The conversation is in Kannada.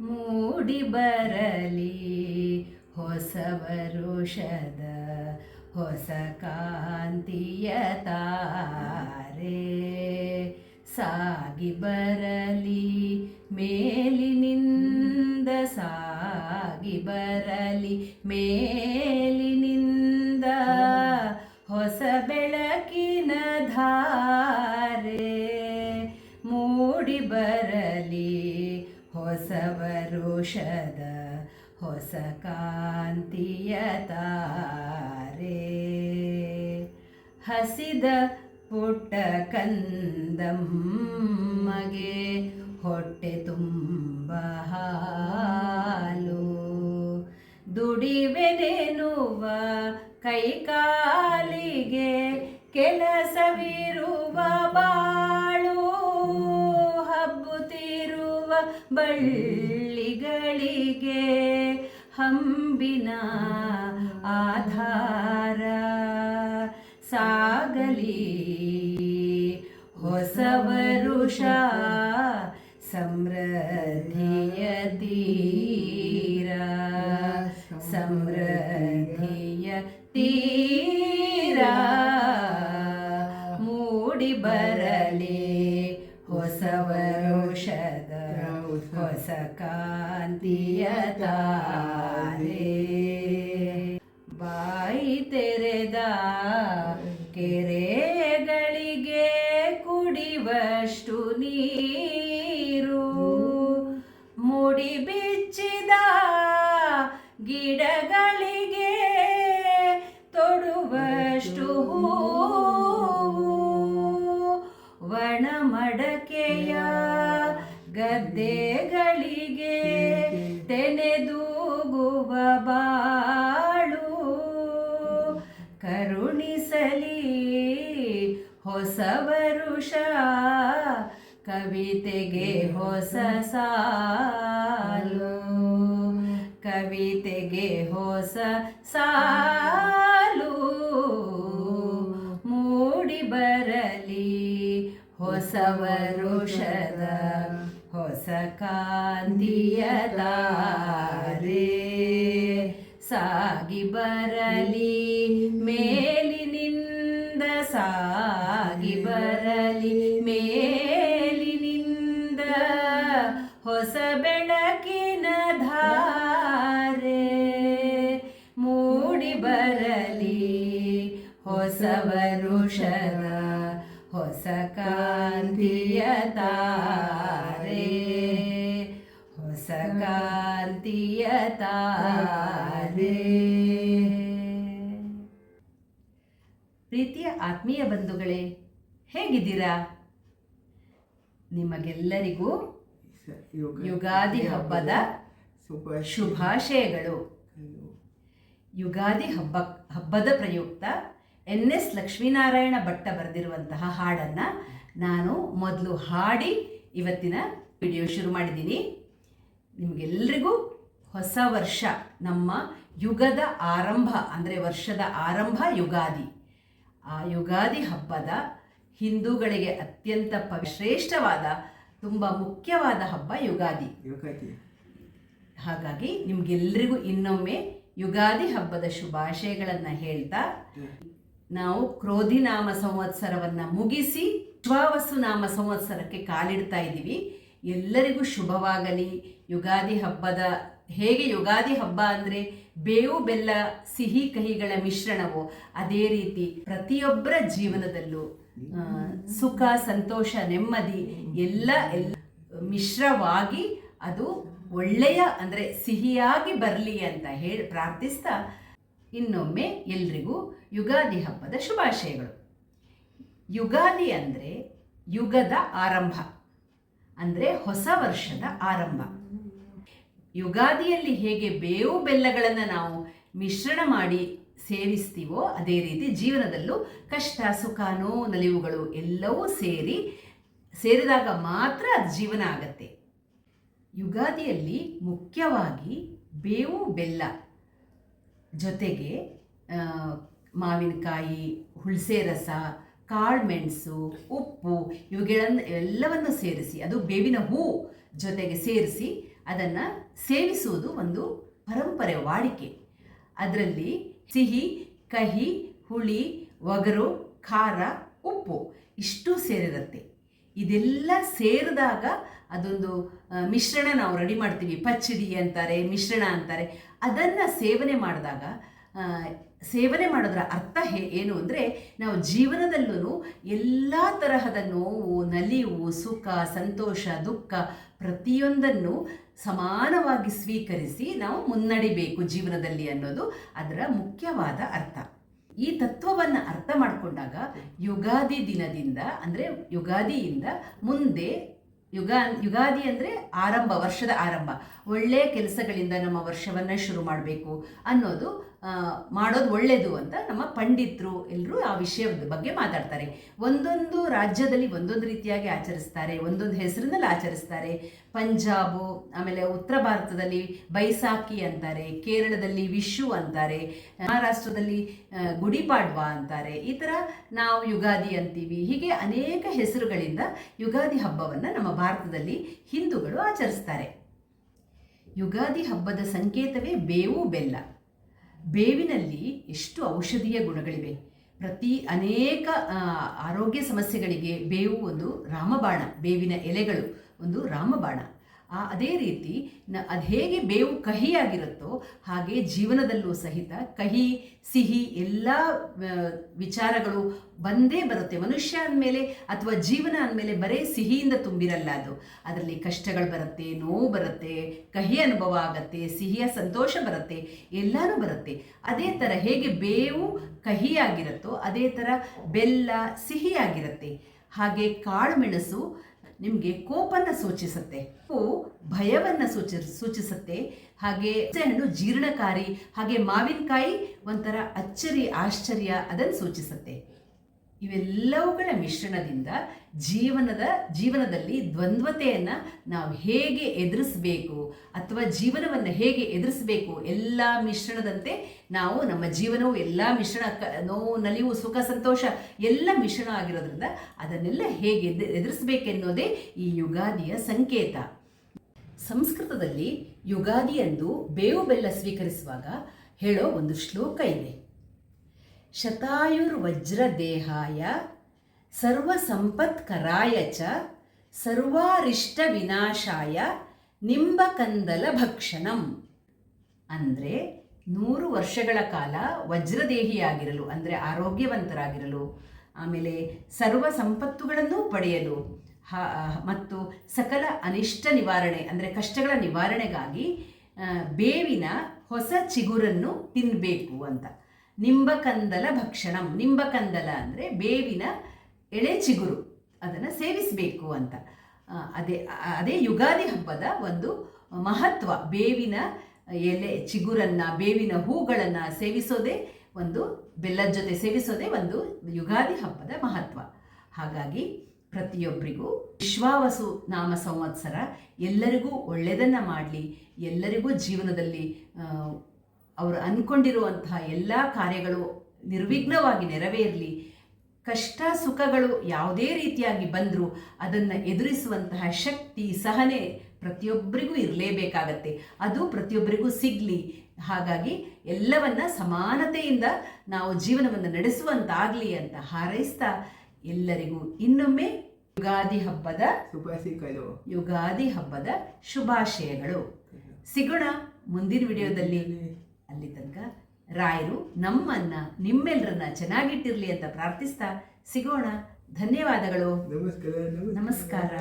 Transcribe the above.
ಮೂಡಿ ಬರಲಿ ಹೊಸ ವರುಷದ, ಹೊಸ ಕಾಂತಿಯ ತಾರೆ. ಸಾಗಿ ಬರಲಿ, ಮೇಲಿನಿಂದ ಸಾಗಿ ಬರಲಿ, ಮೇಲಿನಿಂದ ಹೊಸ ಬೆಳಕಿನ ಧಾರೆ. ಮೂಡಿ ಬರಲಿ. ಹೊಸ ವರುಷದ ಹೊಸ ಕಾಂತಿಯ ತಾರೆ. ಹಸಿದ ಪುಟ್ಟ ಕಂದಮ್ಮಗೆ ಹೊಟ್ಟೆ ತುಂಬ ಹಾಲು. ದುಡಿವೆನೆನುವ ಕೈಕಾಲಿಗೆ ಬಳ್ಳಿಗಳಿಗೆ ಹಂಬಿನ ಆಧಾರ. ಸಾಗಲಿ ಹೊಸ ವರುಷ ಸಮೃದ್ಧಿಯ ತೀರ. ಸಮೃದ್ಧಿಯ ತೀರ. ಮೂಡಿ ಬರಲಿ ಹೊಸ ವರುಷದ ಹೊಸ ಕಾಂತಿಯ ತಾರೆ ಬಾಯಿ ತೆರೆದ ಕೆರೆಗಳಿಗೆ ಕುಡಿವಷ್ಟು ನೀರು. ಮುಡಿ ಬಿಚ್ಚಿದ ಗಿಡಗಳಿಗೆ ತೊಡುವಷ್ಟು ಹೂವು. ಒಣ ಮಡಕೆಯ ಗದ್ದೆಗಳಿಗೆ ತೆನೆದೂಗುವ ಬಾಳು. ಕರುಣಿಸಲಿ ಹೊಸ ವರುಷ, ಕವಿತೆಗೆ ಹೊಸ ಸಾಲು. ಕವಿತೆಗೆ ಹೊಸ ಸಾಲು. ಮೂಡಿ ಬರಲಿ ಹೊಸ ವರುಷದ ಹೊಸ ಕಾಂತಿಯ ತಾರೆ ಸಾಗಿ ಬರಲಿ ಮೇಲಿನಿಂದ ಸಾಗಿ ಬರಲಿ ಮೇಲಿನಿಂದ ಹೊಸ ಬೆಳಕಿನ ಧಾರೆ. ಮೂಡಿ ಬರಲಿ ಹೊಸ ವರುಷದ, ಹೊಸ ಕಾಂತಿಯ ತಾರೆ ಹೊಸ ಕಾಂತಿಯ ತಾರೆ ಪ್ರೀತಿಯ ಆತ್ಮೀಯ ಬಂಧುಗಳೇ, ಹೇಗಿದ್ದೀರಾ? ನಿಮಗೆಲ್ಲರಿಗೂ ಯುಗಾದಿ ಹಬ್ಬದ ಶುಭಾಶಯಗಳು. ಯುಗಾದಿ ಹಬ್ಬ, ಹಬ್ಬದ ಪ್ರಯುಕ್ತ ಎನ್ ಎಸ್ ಲಕ್ಷ್ಮೀನಾರಾಯಣ ಭಟ್ಟ ಬರೆದಿರುವಂತಹ ಹಾಡನ್ನು ನಾನು ಮೊದಲು ಹಾಡಿ ಇವತ್ತಿನ ವಿಡಿಯೋ ಶುರು ಮಾಡಿದ್ದೀನಿ. ನಿಮಗೆಲ್ಲರಿಗೂ ಹೊಸ ವರ್ಷ ನಮ್ಮ ಯುಗದ ಆರಂಭ ಅಂದರೆ ವರ್ಷದ ಆರಂಭ ಯುಗಾದಿ. ಆ ಯುಗಾದಿ ಹಬ್ಬದ ಹಿಂದೂಗಳಿಗೆ ಅತ್ಯಂತ ಶ್ರೇಷ್ಠವಾದ ತುಂಬ ಮುಖ್ಯವಾದ ಹಬ್ಬ ಯುಗಾದಿ. ಹಾಗಾಗಿ ನಿಮಗೆಲ್ರಿಗೂ ಇನ್ನೊಮ್ಮೆ ಯುಗಾದಿ ಹಬ್ಬದ ಶುಭಾಶಯಗಳನ್ನು ಹೇಳ್ತಾ ನಾವು ಕ್ರೋಧಿ ನಾಮ ಸಂವತ್ಸರವನ್ನು ಮುಗಿಸಿ ಶ್ವಾವಸ್ಸು ನಾಮ ಸಂವತ್ಸರಕ್ಕೆ ಕಾಲಿಡ್ತಾ ಇದ್ದೀವಿ. ಎಲ್ಲರಿಗೂ ಶುಭವಾಗಲಿ. ಯುಗಾದಿ ಹಬ್ಬದ, ಹೇಗೆ ಯುಗಾದಿ ಹಬ್ಬ ಅಂದರೆ ಬೇವು, ಬೆಲ್ಲ, ಸಿಹಿ ಕಹಿಗಳ ಮಿಶ್ರಣವೋ ಅದೇ ರೀತಿ ಪ್ರತಿಯೊಬ್ಬರ ಜೀವನದಲ್ಲೂ ಸುಖ, ಸಂತೋಷ, ನೆಮ್ಮದಿ ಎಲ್ಲ ಎಲ್ಲ ಮಿಶ್ರವಾಗಿ ಅದು ಒಳ್ಳೆಯ ಅಂದರೆ ಸಿಹಿಯಾಗಿ ಬರಲಿ ಅಂತ ಹೇಳಿ ಪ್ರಾರ್ಥಿಸ್ತಾ ಇನ್ನೊಮ್ಮೆ ಎಲ್ರಿಗೂ ಯುಗಾದಿ ಹಬ್ಬದ ಶುಭಾಶಯಗಳು. ಯುಗಾದಿ ಅಂದರೆ ಯುಗದ ಆರಂಭ. ಅಂದರೆ ಹೊಸ ವರ್ಷದ ಆರಂಭ. ಯುಗಾದಿಯಲ್ಲಿ ಹೇಗೆ ಬೇವು ಬೆಲ್ಲಗಳನ್ನು ನಾವು ಮಿಶ್ರಣ ಮಾಡಿ ಸೇವಿಸ್ತೀವೋ ಅದೇ ರೀತಿ ಜೀವನದಲ್ಲೂ ಕಷ್ಟ, ಸುಖ, ನೋವು, ನಲಿವುಗಳು ಎಲ್ಲವೂ ಸೇರಿ, ಸೇರಿದಾಗ ಮಾತ್ರ ಅದು ಜೀವನ ಆಗತ್ತೆ. ಯುಗಾದಿಯಲ್ಲಿ ಮುಖ್ಯವಾಗಿ ಬೇವು, ಬೆಲ್ಲ ಜೊತೆಗೆ ಮಾವಿನಕಾಯಿ ಹುಳಸೆ ರಸ ಕಾಳುಮೆಣಸು ಉಪ್ಪು ಇವುಗಳನ್ನು ಎಲ್ಲವನ್ನು ಸೇರಿಸಿ, ಅದು ಬೇವಿನ ಹೂ ಜೊತೆಗೆ ಸೇರಿಸಿ ಅದನ್ನು ಸೇವಿಸುವುದು ಒಂದು ಪರಂಪರೆ ವಾಡಿಕೆ. ಅದರಲ್ಲಿ ಸಿಹಿ, ಕಹಿ, ಹುಳಿ, ಒಗರು, ಖಾರ, ಉಪ್ಪು ಇಷ್ಟು ಸೇರಿರುತ್ತೆ. ಇದೆಲ್ಲ ಸೇರಿದಾಗ ಅದೊಂದು ಮಿಶ್ರಣ ನಾವು ರೆಡಿ ಮಾಡ್ತೀವಿ. ಪಚ್ಚಡಿ ಅಂತಾರೆ, ಮಿಶ್ರಣ ಅಂತಾರೆ. ಅದನ್ನು ಸೇವನೆ ಮಾಡಿದಾಗ ಸೇವನೆ ಮಾಡೋದರ ಅರ್ಥ ಹೇ ಏನು ಅಂದರೆ ನಾವು ಜೀವನದಲ್ಲೂ ಎಲ್ಲ ತರಹದ ನೋವು, ನಲಿವು, ಸುಖ, ಸಂತೋಷ, ದುಃಖ ಪ್ರತಿಯೊಂದನ್ನು ಸಮಾನವಾಗಿ ಸ್ವೀಕರಿಸಿ ನಾವು ಮುನ್ನಡಿಬೇಕು ಜೀವನದಲ್ಲಿ ಅನ್ನೋದು ಅದರ ಮುಖ್ಯವಾದ ಅರ್ಥ. ಈ ತತ್ವವನ್ನು ಅರ್ಥ ಮಾಡಿಕೊಂಡಾಗ ಯುಗಾದಿ ದಿನದಿಂದ ಅಂದರೆ ಯುಗಾದಿಯಿಂದ ಮುಂದೆ ಯುಗ ಯುಗಾದಿ ಅಂದರೆ ಆರಂಭ, ವರ್ಷದ ಆರಂಭ. ಒಳ್ಳೆಯ ಕೆಲಸಗಳಿಂದ ನಮ್ಮ ವರ್ಷವನ್ನು ಶುರು ಮಾಡಬೇಕು ಅನ್ನೋದು ಮಾಡೋದು ಒಳ್ಳೆಯದು ಅಂತ ನಮ್ಮ ಪಂಡಿತರು ಎಲ್ಲರೂ ಆ ವಿಷಯದ ಬಗ್ಗೆ ಮಾತಾಡ್ತಾರೆ. ಒಂದೊಂದು ರಾಜ್ಯದಲ್ಲಿ ಒಂದೊಂದು ರೀತಿಯಾಗಿ ಆಚರಿಸ್ತಾರೆ, ಒಂದೊಂದು ಹೆಸರಿನಲ್ಲಿ ಆಚರಿಸ್ತಾರೆ. ಪಂಜಾಬು, ಆಮೇಲೆ ಉತ್ತರ ಭಾರತದಲ್ಲಿ ಬೈಸಾಖಿ ಅಂತಾರೆ, ಕೇರಳದಲ್ಲಿ ವಿಶು ಅಂತಾರೆ, ಮಹಾರಾಷ್ಟ್ರದಲ್ಲಿ ಗುಡಿಪಾಡ್ವ ಅಂತಾರೆ. ಈ ಥರ ನಾವು ಯುಗಾದಿ ಅಂತೀವಿ. ಹೀಗೆ ಅನೇಕ ಹೆಸರುಗಳಿಂದ ಯುಗಾದಿ ಹಬ್ಬವನ್ನು ನಮ್ಮ ಭಾರತದಲ್ಲಿ ಹಿಂದೂಗಳು ಆಚರಿಸ್ತಾರೆ. ಯುಗಾದಿ ಹಬ್ಬದ ಸಂಕೇತವೇ ಬೇವು ಬೆಲ್ಲ. ಬೇವಿನಲ್ಲಿ ಎಷ್ಟು ಔಷಧೀಯ ಗುಣಗಳಿವೆ? ಪ್ರತಿ ಅನೇಕ ಆರೋಗ್ಯ ಸಮಸ್ಯೆಗಳಿಗೆ ಬೇವು ಒಂದು ರಾಮಬಾಣ, ಬೇವಿನ ಎಲೆಗಳು ಒಂದು ರಾಮಬಾಣ. ಅದೇ ರೀತಿ ನ ಅದು ಹೇಗೆ ಬೇವು ಕಹಿಯಾಗಿರುತ್ತೋ ಹಾಗೆ ಜೀವನದಲ್ಲೂ ಸಹಿತ ಕಹಿ ಸಿಹಿ ಎಲ್ಲ ಆ, ವಿಚಾರಗಳು ಬಂದೇ ಬರುತ್ತೆ. ಮನುಷ್ಯ ಅಂದಮೇಲೆ ಅಥವಾ ಜೀವನ ಅಂದಮೇಲೆ ಬರೇ ಸಿಹಿಯಿಂದ ತುಂಬಿರಲ್ಲ ಅದು. ಅದರಲ್ಲಿ ಕಷ್ಟಗಳು ಬರುತ್ತೆ ನೋವು ಬರುತ್ತೆ ಕಹಿ ಅನುಭವ ಆಗತ್ತೆ ಸಿಹಿಯ ಸಂತೋಷ ಬರುತ್ತೆ ಎಲ್ಲನೂ ಬರುತ್ತೆ. ಅದೇ ಥರ ಹೇಗೆ ಬೇವು ಕಹಿಯಾಗಿರುತ್ತೋ ಅದೇ ಥರ ಬೆಲ್ಲ ಸಿಹಿಯಾಗಿರುತ್ತೆ. ಹಾಗೆ ಕಾಳುಮೆಣಸು ನಿಮಗೆ ಕೋಪನ್ನು ಸೂಚಿಸುತ್ತೆ. ಭಯವನ್ನು ಸೂಚಿ, ಸೂಚಿಸುತ್ತೆ. ಹಾಗೆ ಹಣ್ಣು ಜೀರ್ಣಕಾರಿ, ಹಾಗೆ ಮಾವಿನಕಾಯಿ ಒಂಥರ ಅಚ್ಚರಿ, ಆಶ್ಚರ್ಯ ಅದನ್ನು ಸೂಚಿಸುತ್ತೆ. ಇವೆಲ್ಲವುಗಳ ಮಿಶ್ರಣದಿಂದ ಜೀವನದ, ಜೀವನದಲ್ಲಿ ದ್ವಂದ್ವತೆಯನ್ನು ನಾವು ಹೇಗೆ ಎದುರಿಸಬೇಕು ಅಥವಾ ಜೀವನವನ್ನು ಹೇಗೆ ಎದುರಿಸಬೇಕು ಎಲ್ಲ ಮಿಶ್ರಣದಂತೆ ನಾವು ನಮ್ಮ ಜೀವನವು ಎಲ್ಲ ಮಿಶ್ರಣ ನೋವು, ನಲಿವು, ಸುಖ, ಸಂತೋಷ ಎಲ್ಲ ಮಿಶ್ರಣ ಆಗಿರೋದ್ರಿಂದ ಅದನ್ನೆಲ್ಲ ಹೇಗೆ ಎದು, ಎದುರಿಸಬೇಕೆನ್ನೋದೇ ಈ ಯುಗಾದಿಯ ಸಂಕೇತ. ಸಂಸ್ಕೃತದಲ್ಲಿ ಯುಗಾದಿಯಂದು ಬೇವು ಬೆಲ್ಲ ಸ್ವೀಕರಿಸುವಾಗ ಹೇಳೋ ಒಂದು ಶ್ಲೋಕ ಇದೆ. ಶತಾಯುರ್ವಜ್ರದೇಹಾಯ, ಸರ್ವಸಂಪತ್ಕರಾಯ ಚ ಸರ್ವಾರಿಷ್ಟ ವಿನಾಶಾಯ ನಿಂಬಕಂದಲ ಭಕ್ಷಣಂ ಅಂದರೆ ನೂರು ವರ್ಷಗಳ ಕಾಲ ವಜ್ರದೇಹಿಯಾಗಿರಲು, ಅಂದರೆ ಆರೋಗ್ಯವಂತರಾಗಿರಲು, ಆಮೇಲೆ ಸರ್ವ ಸಂಪತ್ತುಗಳನ್ನು ಪಡೆಯಲು ಮತ್ತು ಸಕಲ ಅನಿಷ್ಟ ನಿವಾರಣೆ, ಅಂದರೆ ಕಷ್ಟಗಳ ನಿವಾರಣೆಗಾಗಿ ಬೇವಿನ ಹೊಸ ಚಿಗುರನ್ನು ತಿನ್ನಬೇಕು ಅಂತ. ನಿಂಬಕಂದಲ ಭಕ್ಷಣಂ. ನಿಂಬಕಂದಲ ಅಂದರೆ ಬೇವಿನ ಎಳೆ ಚಿಗುರು. ಅದನ್ನು ಸೇವಿಸಬೇಕು ಅಂತ. ಅದೇ ಅದೇ ಯುಗಾದಿ ಹಬ್ಬದ ಒಂದು ಮಹತ್ವ. ಬೇವಿನ ಎಲೆ ಚಿಗುರನ್ನು, ಬೇವಿನ ಹೂಗಳನ್ನು ಸೇವಿಸೋದೇ ಒಂದು, ಬೆಲ್ಲದ ಜೊತೆ ಸೇವಿಸೋದೇ ಒಂದು ಯುಗಾದಿ ಹಬ್ಬದ ಮಹತ್ವ. ಹಾಗಾಗಿ ಪ್ರತಿಯೊಬ್ಬರಿಗೂ ವಿಶ್ವಾವಸು ನಾಮ ಸಂವತ್ಸರ ಎಲ್ಲರಿಗೂ ಒಳ್ಳೆಯದನ್ನು ಮಾಡಲಿ, ಎಲ್ಲರಿಗೂ ಜೀವನದಲ್ಲಿ ಅವರು ಅಂದ್ಕೊಂಡಿರುವಂತಹ ಎಲ್ಲ ಕಾರ್ಯಗಳು ನಿರ್ವಿಘ್ನವಾಗಿ ನೆರವೇರಲಿ ಕಷ್ಟ ಸುಖಗಳು ಯಾವುದೇ ರೀತಿಯಾಗಿ ಬಂದರೂ ಅದನ್ನು ಎದುರಿಸುವಂತಹ ಶಕ್ತಿ ಸಹನೆ ಪ್ರತಿಯೊಬ್ಬರಿಗೂ ಇರಲೇಬೇಕಾಗತ್ತೆ. ಅದು ಪ್ರತಿಯೊಬ್ಬರಿಗೂ ಸಿಗಲಿ. ಹಾಗಾಗಿ ಎಲ್ಲವನ್ನ ಸಮಾನತೆಯಿಂದ ನಾವು ಜೀವನವನ್ನು ನಡೆಸುವಂತಾಗಲಿ ಅಂತ ಹಾರೈಸ್ತಾ ಎಲ್ಲರಿಗೂ ಇನ್ನೊಮ್ಮೆ ಯುಗಾದಿ ಹಬ್ಬದ ಯುಗಾದಿ ಹಬ್ಬದ ಶುಭಾಶಯಗಳು. ಸಿಗೋಣ ಮುಂದಿನ ವಿಡಿಯೋದಲ್ಲಿ. ಅಲ್ಲಿ ತನಕ ರಾಯರು ನಮ್ಮನ್ನ ನಿಮ್ಮೆಲ್ಲರನ್ನ ಚೆನ್ನಾಗಿಟ್ಟಿರಲಿ ಅಂತ ಪ್ರಾರ್ಥಿಸ್ತಾ ಸಿಗೋಣ. ಧನ್ಯವಾದಗಳು. ನಮಸ್ಕಾರ. ನಮಸ್ಕಾರ.